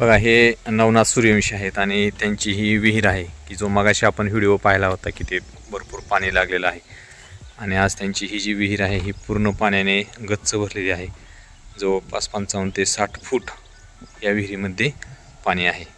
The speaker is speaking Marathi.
बघा हे नवनाथ सूर्यवंशी आहेत आणि त्यांची ही विहीर आहे की जो मगाशी आपण व्हिडिओ पाहिला होता की ते भरपूर पाणी लागलेलं आहे. आणि आज त्यांची ही जी विहीर आहे ही पूर्ण पाण्याने गच्च भरलेली आहे. जवळपास पंचावन्न ते साठ फूट या विहिरीमध्ये पाणी आहे.